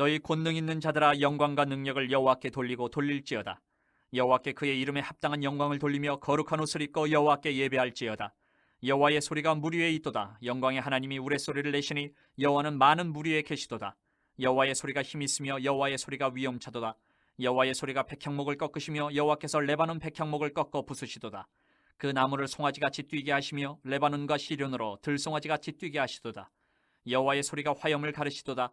너희 권능 있는 자들아 영광과 능력을 여호와께 돌리고 돌릴지어다. 여호와께 그의 이름에 합당한 영광을 돌리며 거룩한 옷을 입고 여호와께 예배할지어다. 여호와의 소리가 물 위에 있도다. 영광의 하나님이 우레 소리를 내시니 여호와는 많은 물 위에 계시도다. 여호와의 소리가 힘 있으며 여호와의 소리가 위엄차도다. 여호와의 소리가 백향목을 꺾으시며 여호와께서 레바논 백향목을 꺾어 부수시도다. 그 나무를 송아지같이 뛰게 하시며 레바논과 시련으로 들송아지같이 뛰게 하시도다. 여호와의 소리가 화염을 가르시도다.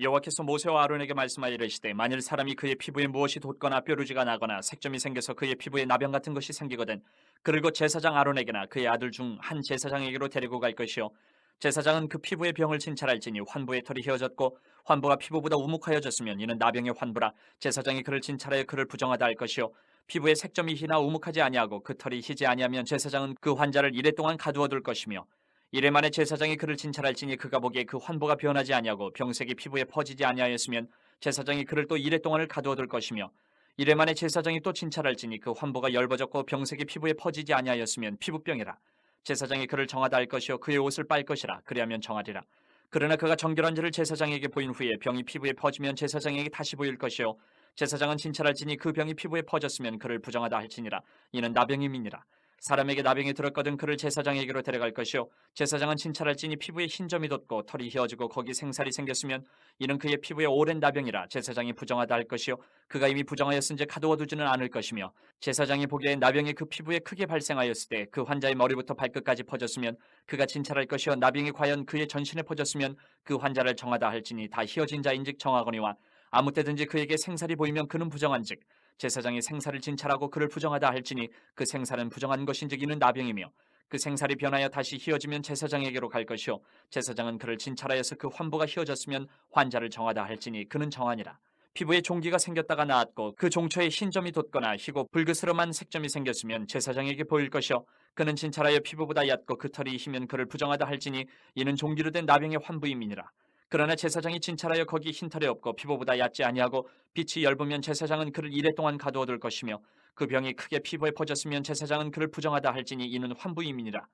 여호와께서 모세와 아론에게 말씀하여 이르시되 만일 사람이 그의 피부에 무엇이 돋거나 뾰루지가 나거나 색점이 생겨서 그의 피부에 나병 같은 것이 생기거든 곧 제사장 아론에게나 그의 아들 중 한 제사장에게로 데리고 갈 것이요. 제사장은 그 피부의 병을 진찰할지니 환부의 털이 휘어졌고 환부가 피부보다 우묵하여졌으면 이는 나병의 환부라. 제사장이 그를 진찰하여 그를 부정하다 할 것이요. 피부에 색점이 희나 우묵하지 아니하고 그 털이 희지 아니하면 제사장은 그 환자를 이래 동안 가두어 둘 것이며 이래 만에 제사장이 그를 진찰할지니 그가 보기에 그 환부가 변하지 아니하고 병색이 피부에 퍼지지 아니하였으면 제사장이 그를 또 이래 동안을 가두어 둘 것이며 이래 만에 제사장이 또 진찰할지니 그 환부가 열버졌고 병색이 피부에 퍼지지 아니하였으면 피부병이라. 제사장이 그를 정하다 할 것이요 그의 옷을 빨 것이라. 그리하면 정하리라. 그러나 그가 정결한지를 제사장에게 보인 후에 병이 피부에 퍼지면 제사장에게 다시 보일 것이요 제사장은 진찰할지니 그 병이 피부에 퍼졌으면 그를 부정하다 할지니라. 이는 나병임이니라 사람에게 나병이 들었거든 그를 제사장에게로 데려갈 것이요. 제사장은 진찰할지니 피부에 흰 점이 돋고 털이 휘어지고 거기 생살이 생겼으면 이는 그의 피부에 오랜 나병이라 제사장이 부정하다 할 것이요. 그가 이미 부정하였은지 가두어 두지는 않을 것이며 제사장이 보기에 나병이 그 피부에 크게 발생하였을 때 그 환자의 머리부터 발끝까지 퍼졌으면 그가 진찰할 것이요. 나병이 과연 그의 전신에 퍼졌으면 그 환자를 정하다 할지니 다 휘어진 자인즉 정하거니와 아무 때든지 그에게 생살이 보이면 그는 부정한즉 제사장이 생살을 진찰하고 그를 부정하다 할지니 그 생살은 부정한 것인즉 이는 나병이며 그 생살이 변하여 다시 휘어지면 제사장에게로 갈 것이요 제사장은 그를 진찰하여서 그 환부가 휘어졌으면 환자를 정하다 할지니 그는 정하니라. 피부에 종기가 생겼다가 나았고 그 종초에 흰점이 돋거나 희고 붉으스름한 색점이 생겼으면 제사장에게 보일 것이요 그는 진찰하여 피부보다 얕고 그 털이 희면 그를 부정하다 할지니 이는 종기로 된 나병의 환부임이니라 그러나 제사장이 진찰하여 거기 흰털이 없고 피부보다 얕지 아니하고 빛이 엷으면 제사장은 그를 이래 동안 가두어 둘 것이며 그 병이 크게 피부에 퍼졌으면 제사장은 그를 부정하다 할지니 이는 환부임이니라.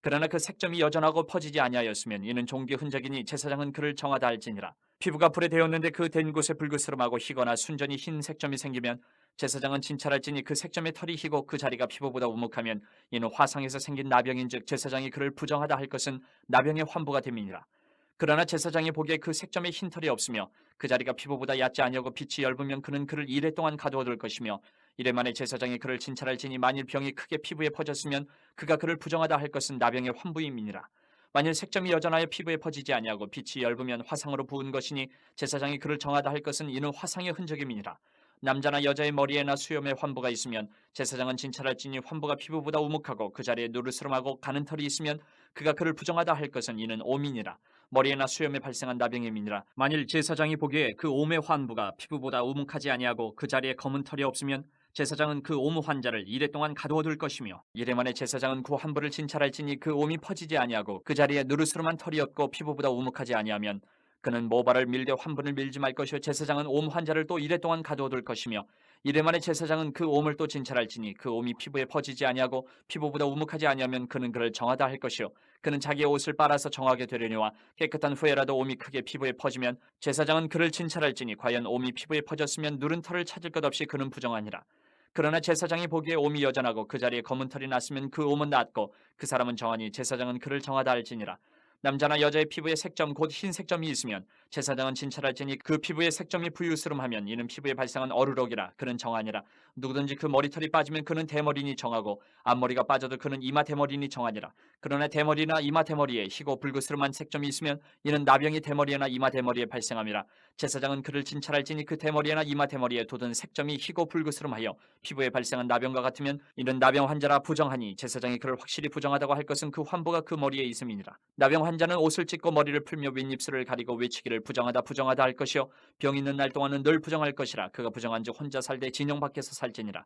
그러나 그 색점이 여전하고 퍼지지 아니하였으면 이는 종기 흔적이니 제사장은 그를 정하다 할지니라. 피부가 불에 데었는데 그 된 곳에 붉으스름하고 희거나 순전히 흰 색점이 생기면 제사장은 진찰할지니 그 색점의 털이 희고 그 자리가 피부보다 우묵하면 이는 화상에서 생긴 나병인즉 제사장이 그를 부정하다 할 것은 나병의 환부가 됨이니라 그러나 제사장이 보기에 그 색점에 흰털이 없으며 그 자리가 피부보다 얕지 아니하고 빛이 엷으면 그는 그를 이래 동안 가두어 둘 것이며 이래 만에 제사장이 그를 진찰할지니 만일 병이 크게 피부에 퍼졌으면 그가 그를 부정하다 할 것은 나병의 환부임이니라. 만일 색점이 여전하여 피부에 퍼지지 아니하고 빛이 엷으면 화상으로 부은 것이니 제사장이 그를 정하다 할 것은 이는 화상의 흔적임이니라. 남자나 여자의 머리에나 수염에 환부가 있으면 제사장은 진찰할지니 환부가 피부보다 우묵하고 그 자리에 누르스름하고 가는 털이 있으면 그가 그를 부정하다 할 것은 이는 오민이라 머리에나 수염에 발생한 나병임이니라. 만일 제사장이 보기에 그 옴의 환부가 피부보다 우묵하지 아니하고 그 자리에 검은 털이 없으면 제사장은 그옴 환자를 이래 동안 가두어둘 것이며 이래 만에 제사장은 그 환부를 진찰할지니 그 옴이 퍼지지 아니하고 그 자리에 누르스름한 털이 없고 피부보다 우묵하지 아니하면 그는 모발을 밀되 환분을 밀지 말 것이요. 제사장은 옴 환자를 또 이래 동안 가두어둘 것이며 이래 만에 제사장은 그 옴을 또 진찰할지니 그 옴이 피부에 퍼지지 아니하고 피부보다 우묵하지 아니하면 그는 그를 정하다 할 것이요. 그는 자기의 옷을 빨아서 정하게 되려니와 깨끗한 후에라도 옴이 크게 피부에 퍼지면 제사장은 그를 진찰할지니 과연 옴이 피부에 퍼졌으면 누른 털을 찾을 것 없이 그는 부정하니라. 그러나 제사장이 보기에 옴이 여전하고 그 자리에 검은 털이 났으면 그 옴은 낫고 그 사람은 정하니 제사장은 그를 정하다 할지니라 남자나 여자의 피부에 색점 곧 흰 색점이 있으면 제사장은 진찰할지니 그 피부에 색점이 부유스름하면 이는 피부에 발생한 어루럭이라. 그는 정하니라 누구든지 그 머리털이 빠지면 그는 대머리니 정하고 앞머리가 빠져도 그는 이마 대머리니 정하니라. 그러나 대머리나 이마 대머리에 희고 붉으스름한 색점이 있으면 이는 나병이 대머리나 이마 대머리에 발생함이라. 제사장은 그를 진찰할지니 그 대머리나 이마 대머리에 돋은 색점이 희고 붉으스름하여 피부에 발생한 나병과 같으면 이는 나병 환자라 부정하니 제사장이 그를 확실히 부정하다고 할 것은 그 환부가 그 머리에 있음이니라. 나병 환 자는 옷을 찢고 머리를 풀며 윗입술을 가리고 외치기를 부정하다 부정하다 할 것이요. 병 있는 날 동안은 늘 부정할 것이라. 그가 부정한 즉 혼자 살되 진영 밖에서 살지니라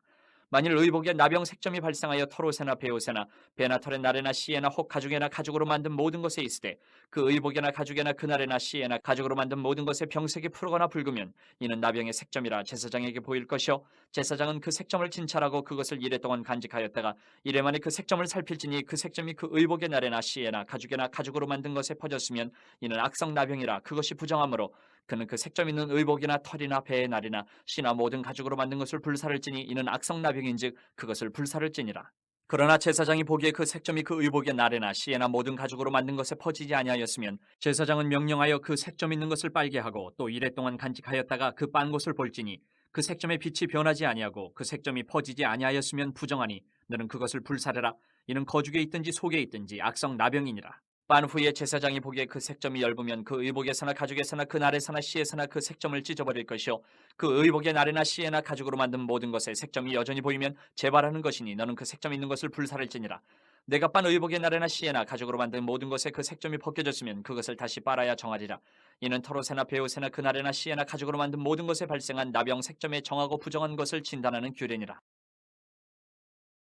만일 의복에 나병 색점이 발생하여 털옷에나 베옷에나 배나 털에 날에나 씨에나 혹 가죽에나 가죽으로 만든 모든 것에 있으되 그 의복에나 가죽에나 그날에나 씨에나 가죽으로 만든 모든 것에 병색이 푸르거나 붉으면 이는 나병의 색점이라 제사장에게 보일 것이요. 제사장은 그 색점을 진찰하고 그것을 이래 동안 간직하였다가 이래 만에 그 색점을 살필지니 그 색점이 그 의복의 날에나 씨에나 가죽에나 가죽으로 만든 것에 퍼졌으면 이는 악성 나병이라 그것이 부정하므로 그는 그 색점 있는 의복이나 털이나 배의 날이나 씨나 모든 가죽으로 만든 것을 불사를 찌니 이는 악성 나병인즉 그것을 불사를 찌니라. 그러나 제사장이 보기에 그 색점이 그 의복의 날에나 씨에나 모든 가죽으로 만든 것에 퍼지지 아니하였으면 제사장은 명령하여 그 색점 있는 것을 빨게 하고 또 이래 동안 간직하였다가 그 빤 것을 볼지니 그 색점의 빛이 변하지 아니하고 그 색점이 퍼지지 아니하였으면 부정하니 너는 그것을 불사르라 이는 거죽에 있든지 속에 있든지 악성 나병이니라. 빤 후에 제사장이 보기에 그 색점이 엷으면 그 의복에서나 가죽에서나 그 날에서나 씨에서나 그 색점을 찢어버릴 것이요. 그 의복의 날에나 씨에나 가죽으로 만든 모든 것에 색점이 여전히 보이면 재발하는 것이니 너는 그 색점 있는 것을 불사를지니라. 내가 빤 의복의 날에나 씨에나 가죽으로 만든 모든 것에 그 색점이 벗겨졌으면 그것을 다시 빨아야 정하리라. 이는 털옷에나 베옷에나 그 날에나 씨에나 가죽으로 만든 모든 것에 발생한 나병 색점에 정하고 부정한 것을 진단하는 규례니라.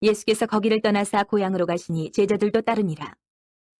예수께서 거기를 떠나사 고향으로 가시니 제자들도 따르니라.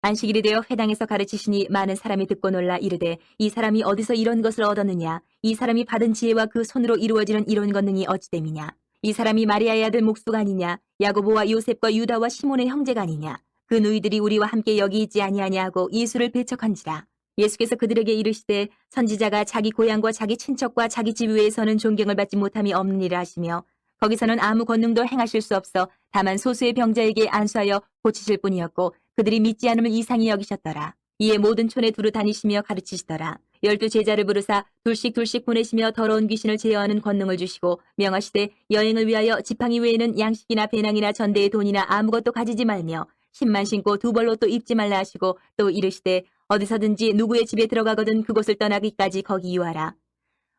안식일이 되어 회당에서 가르치시니 많은 사람이 듣고 놀라 이르되 이 사람이 어디서 이런 것을 얻었느냐? 이 사람이 받은 지혜와 그 손으로 이루어지는 이런 권능이 어찌됨이냐? 이 사람이 마리아의 아들 목수가 아니냐? 야고보와 요셉과 유다와 시몬의 형제가 아니냐? 그 누이들이 우리와 함께 여기 있지 아니하냐 하고 예수를 배척한지라. 예수께서 그들에게 이르시되 선지자가 자기 고향과 자기 친척과 자기 집 위에서는 존경을 받지 못함이 없느니라 하시며 거기서는 아무 권능도 행하실 수 없어 다만 소수의 병자에게 안수하여 고치실 뿐이었고 그들이 믿지 않음을 이상히 여기셨더라. 이에 모든 촌에 두루 다니시며 가르치시더라. 열두 제자를 부르사 둘씩 둘씩 보내시며 더러운 귀신을 제어하는 권능을 주시고 명하시되 여행을 위하여 지팡이 외에는 양식이나 배낭이나 전대의 돈이나 아무것도 가지지 말며 신만 신고 두 벌로 또 입지 말라 하시고 또 이르시되 어디서든지 누구의 집에 들어가거든 그곳을 떠나기까지 거기 유하라.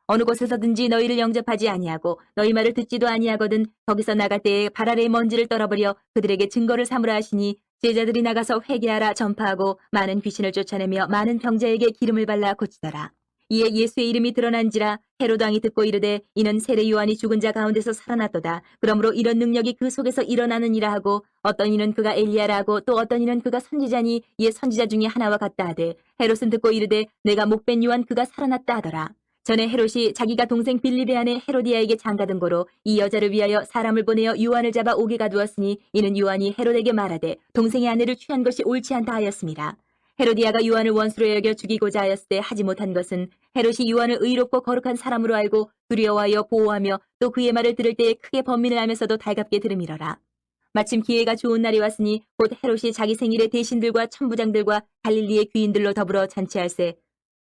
어느 곳에서든지 너희를 영접하지 아니하고 너희 말을 듣지도 아니하거든 거기서 나갈 때에 발 아래의 먼지를 떨어버려 그들에게 증거를 삼으라 하시니 제자들이 나가서 회개하라 전파하고 많은 귀신을 쫓아내며 많은 병자에게 기름을 발라 고치더라. 이에 예수의 이름이 드러난지라 헤로드 왕이 듣고 이르되 이는 세례 요한이 죽은 자 가운데서 살아났도다. 그러므로 이런 능력이 그 속에서 일어나느니라 하고 어떤 이는 그가 엘리야라 하고 또 어떤 이는 그가 선지자니 이에 선지자 중에 하나와 같다 하되 헤롯은 듣고 이르되 내가 목벤 요한 그가 살아났다 하더라. 전에 헤롯이 자기가 동생 아내 헤로디아에게 장가든 고로 이 여자를 위하여 사람을 보내어 요한을 잡아 옥에 가두었으니 이는 요한이 헤롯에게 말하되 동생의 아내를 취한 것이 옳지 않다 하였습니다. 헤로디아가 요한을 원수로 여겨 죽이고자 하였을 때 하지 못한 것은 헤롯이 요한을 의롭고 거룩한 사람으로 알고 두려워하여 보호하며 또 그의 말을 들을 때에 크게 번민을 하면서도 달갑게 들음이러라. 마침 기회가 좋은 날이 왔으니 곧 헤롯이 자기 생일에 대신들과 천부장들과 갈릴리의 귀인들로 더불어 잔치할세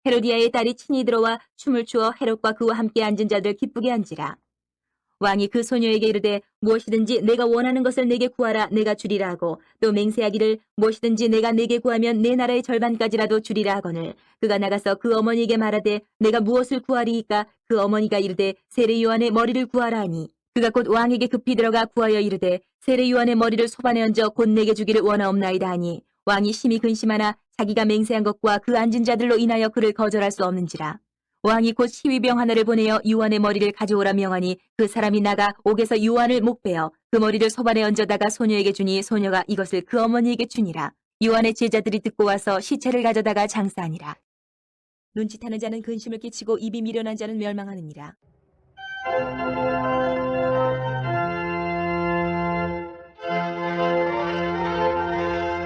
헤로디아의 딸이 친히 들어와 춤을 추어 헤롯과 그와 함께 앉은 자들 기쁘게 한지라. 왕이 그 소녀에게 이르되 무엇이든지 내가 원하는 것을 내게 구하라 내가 주리라 하고 또 맹세하기를 무엇이든지 내가 내게 구하면 내 나라의 절반까지라도 주리라 하거늘. 그가 나가서 그 어머니에게 말하되 내가 무엇을 구하리이까? 그 어머니가 이르되 세례 요한의 머리를 구하라 하니. 그가 곧 왕에게 급히 들어가 구하여 이르되 세례 요한의 머리를 소반에 얹어 곧 내게 주기를 원하옵나이다 하니. 왕이 심히 근심하나 자기가 맹세한 것과 그 앉은 자들로 인하여 그를 거절할 수 없는지라. 왕이 곧 시위병 하나를 보내어 요한의 머리를 가져오라 명하니 그 사람이 나가 옥에서 요한을 목베어 그 머리를 소반에 얹어다가 소녀에게 주니 소녀가 이것을 그 어머니에게 주니라. 요한의 제자들이 듣고 와서 시체를 가져다가 장사하니라. 눈치타는 자는 근심을 끼치고 입이 미련한 자는 멸망하느니라.